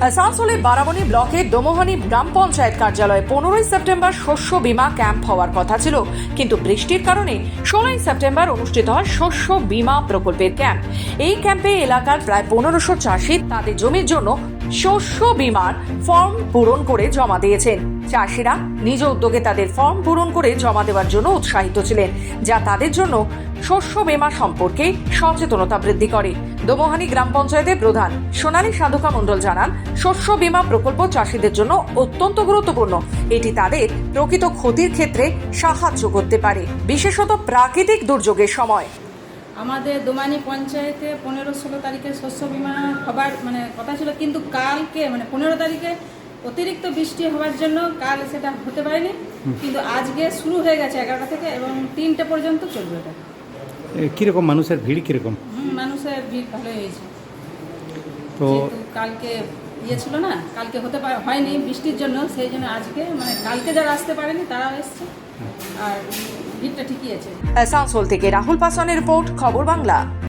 আসানসোলের বারাবণী ব্লকের দোমোহানি গ্রাম পঞ্চায়েত কার্যালয়ে পনেরোই সেপ্টেম্বর শস্য বিমা ক্যাম্প হওয়ার কথা ছিল। কিন্তু বৃষ্টির কারণে ষোলোই সেপ্টেম্বর অনুষ্ঠিত হয় শস্য বিমা প্রকল্পের ক্যাম্প। এই ক্যাম্পে এলাকার প্রায় পনেরোশো চাষি তাদের জমির জন্য শস্য বীমার ফর্ম পূরণ করে জমা দিয়েছেন। চাষিরা নিজ উদ্যোগে তাদের ফর্ম পূরণ করে জমা দেওয়ার জন্য উৎসাহিত ছিলেন, যা তাদের জন্য শস্য বীমা সম্পর্কে সচেতনতা বৃদ্ধি করে। দোমোহানি গ্রাম পঞ্চায়েতের প্রধান সোনালী সাধুকা মণ্ডল জানান, শস্য বীমা প্রকল্প চাষিদের জন্য অত্যন্ত গুরুত্বপূর্ণ। এটি তাদের প্রকৃত ক্ষতির ক্ষেত্রে সাহায্য করতে পারে, বিশেষত প্রাকৃতিক দুর্যোগের সময়। আমাদের দোমানি পঞ্চায়েতে পনেরো ষোলো তারিখে শস্য বিমা হবার মানে কথা ছিল কিন্তু কালকে মানে পনেরো তারিখে অতিরিক্ত বৃষ্টি হওয়ার জন্য কাল সেটা হতে পারেনি কিন্তু আজকে শুরু হয়ে গেছে এগারোটা থেকে এবং তিনটে পর্যন্ত চলবে এটা। কীরকম মানুষের ভিড় কীরকম? মানুষের ভিড় ভালোই হয়েছে। তো কালকে ইয়ে ছিল না কালকে হতে পারে হয়নি বৃষ্টির জন্য সেই জন্য আজকে মানে কালকে যারা আসতে পারেনি তারা এসছে। আর ভিড়টা ঠিকই আছে। আসানসোল থেকে রাহুল পাসনের রিপোর্ট খবর বাংলা।